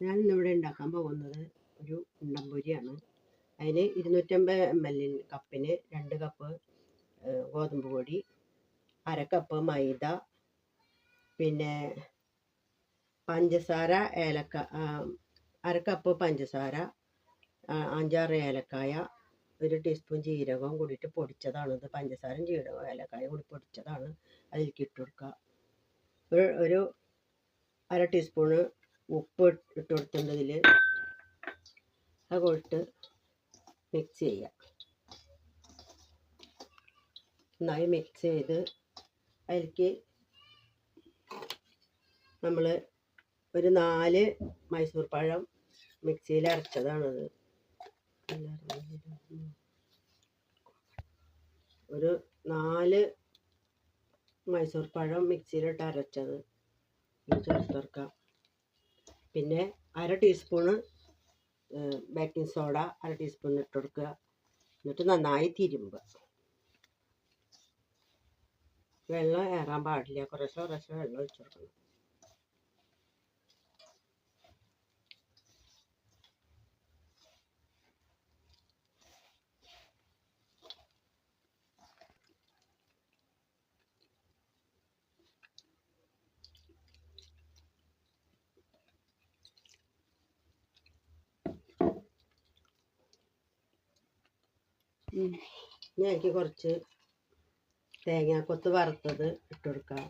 ഞാൻ ഇന്നിവിടെ ഉണ്ടാക്കാൻ പോകുന്നത് ഒരു ഉണ്ടംപൊരിയാണ്. അതിന് ഇരുന്നൂറ്റമ്പത് എം എൽ കപ്പിന് രണ്ട് കപ്പ് ഗോതമ്പ് പൊടി അര കപ്പ് മൈദ പിന്നെ പഞ്ചസാര ഏലക്ക അര കപ്പ് പഞ്ചസാര അഞ്ചാറ് ഏലക്കായ ഒരു ടീസ്പൂൺ ജീരകവും കൂടിയിട്ട് പൊടിച്ചതാണ്. ഇത് പഞ്ചസാരയും ജീരകവും ഏലക്കായും കൂടി പൊടിച്ചതാണ്. അതിലേക്ക് ഇട്ട് കൊടുക്കുക. ഒരു ഒരു അര ടീസ്പൂണ് ഉപ്പ് ഇട്ട് കൊടുത്തിട്ടുണ്ട് ഇതിൽ മിക്സ് ചെയ്യുക നന്നായി മിക്സ് ചെയ്ത് അതിലേക്ക് നമ്മൾ ഒരു നാല് മൈസൂർ പഴം മിക്സിയിൽ അരച്ചതാണത് ഒരു നാല് മൈസൂർ പഴം മിക്സിയിലിട്ട് അരച്ചത്. ചേർത്ത് ചേർക്കാം പിന്നെ അര ടീസ്പൂണ് ബേക്കിംഗ് സോഡ അര ടീസ്പൂൺ ഇട്ട് കൊടുക്കുക. എന്നിട്ട് നന്നായി തിരുമ്പുക. വെള്ളം ഏറാൻ പാടില്ല. കുറേശ്ശെ കുറേശ്ശെ വെള്ളം ഒഴിച്ചു കൊടുക്കണം. ഇനി കുറച്ച് തേങ്ങാക്കൊത്ത് വറുത്തത് ഇട്ട് കൊടുക്കാം.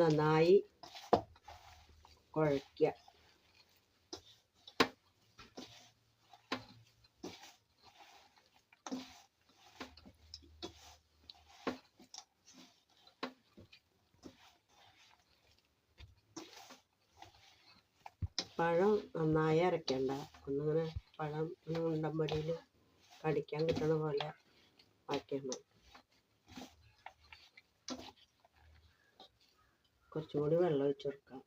നന്നായി കുഴയ്ക്കുക പഴം നന്നായി അരയ്ക്കണ്ട ഒന്നിങ്ങനെ പഴം ഉണ്ടമ്പടിയിൽ കടിക്കാൻ കിട്ടണ പോലെ ആക്കിയാൽ മതി. വെള്ളം ഒഴിച്ചു കൊടുക്കാം.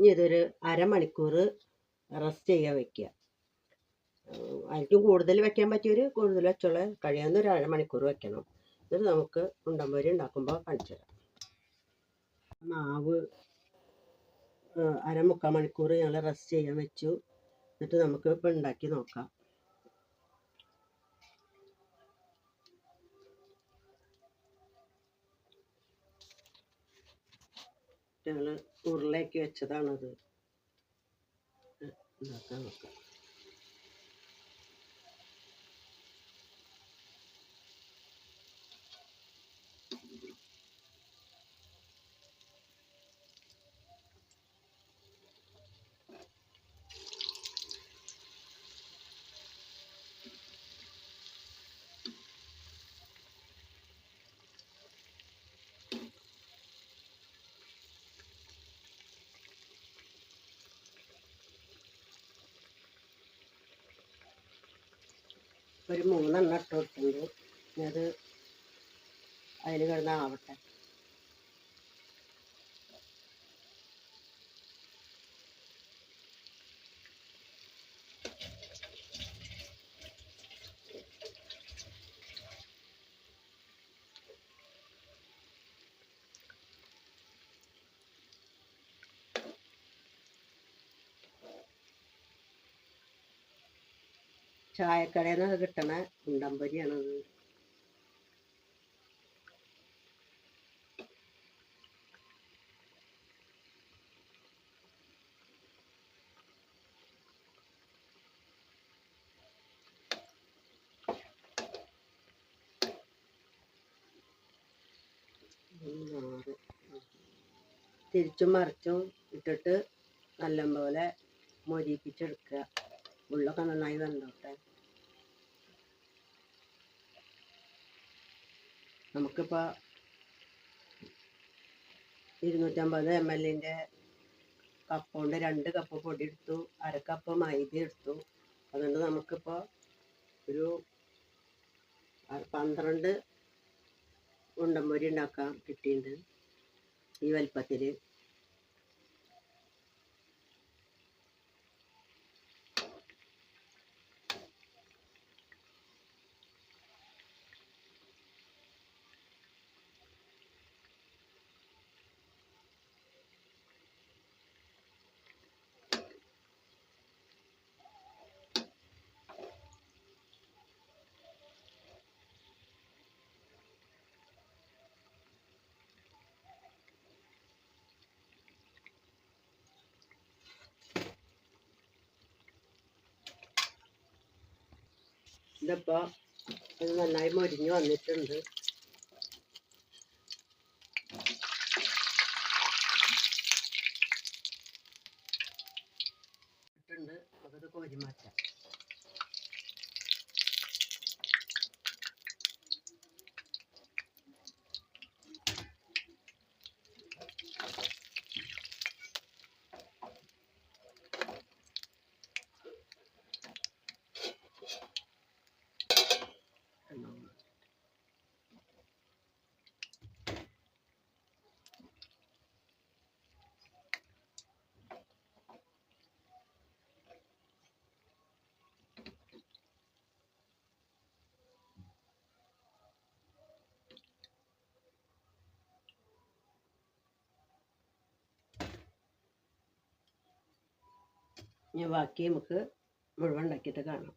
ഇനി ഇതൊരു അരമണിക്കൂർ റെസ്റ്റ് ചെയ്യാൻ വെക്കുക. അതിലും കൂടുതൽ വെക്കാൻ പറ്റിയൊരു കൂടുതൽ വെച്ചോളെ. കഴിയാവുന്ന ഒരു അരമണിക്കൂർ വെക്കണം. എന്നിട്ട് നമുക്ക് ഉണ്ടമ്പൊരി ഉണ്ടാക്കുമ്പോൾ കാണിച്ചു തരാം. മാവ് അരമുക്കാൽ മണിക്കൂർ ഞങ്ങൾ റെസ്റ്റ് ചെയ്യാൻ വെച്ചു. എന്നിട്ട് നമുക്ക് ഇപ്പം ഉണ്ടാക്കി നോക്കാം. ഞങ്ങൾ ഉരുളയാക്കി വെച്ചതാണത്. ഉണ്ടാക്കാൻ നോക്കാം ഒരു മൂന്നെണ്ണം ഇട്ട് കൊടുത്തിട്ടുണ്ട്. ഇനി അത് അതിൽ കിടന്ന് ആവട്ടെ. ചായക്കടയിൽ നിന്നൊക്കെ കിട്ടണ ഉണ്ടമ്പൊരിയാണത്. ആറ് തിരിച്ചും മറിച്ചും ഇട്ടിട്ട് നല്ലപോലെ മൊരിപ്പിച്ചെടുക്കുക ഉള്ളൊക്കെ നന്നായി വെന്തോട്ടെ. നമുക്കിപ്പോൾ ഇരുന്നൂറ്റമ്പത് എം എല്ലിന്റെ കപ്പ് കൊണ്ട് രണ്ട് കപ്പ് പൊടി എടുത്തു അര കപ്പ് മൈദ എടുത്തു. അതുകൊണ്ട് നമുക്കിപ്പോൾ ഒരു പന്ത്രണ്ട് ഉണ്ടംപൊരി ഉണ്ടാക്കാൻ കിട്ടിയിട്ടുണ്ട് ഈ വലിപ്പത്തിൽ ഇതിപ്പോൾ ഇത് നന്നായി മൊരിഞ്ഞ് വന്നിട്ടുണ്ട്. ഇട്ടുണ്ട് നമുക്കത് കോരി മാറ്റാം. ഇനി ബാക്കി നമുക്ക് മുഴുവൻ ഉണ്ടാക്കിയിട്ട് കാണാം.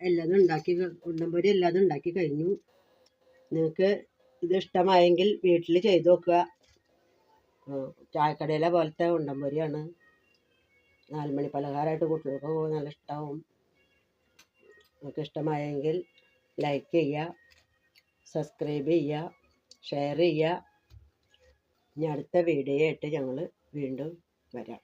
എല്ലാതും ഉണ്ടാക്കി ഉണ്ടംപൊരി എല്ലാതും ഉണ്ടാക്കി കഴിഞ്ഞു. നിങ്ങൾക്ക് ഇത് ഇഷ്ടമായെങ്കിൽ വീട്ടിൽ ചെയ്തു നോക്കുക. ചായക്കടയിലെ പോലത്തെ ഉണ്ടംപൊരിയാണ് നാലുമണി പലഹാരമായിട്ട് കുട്ടികൾക്ക് നല്ല ഇഷ്ടമാവും നിങ്ങൾക്ക് ഇഷ്ടമായെങ്കിൽ ലൈക്ക് ചെയ്യുക സബ്സ്ക്രൈബ് ചെയ്യുക ഷെയർ ചെയ്യുക. ഇനി അടുത്ത വീഡിയോ ആയിട്ട് ഞങ്ങൾ വീണ്ടും വരാം.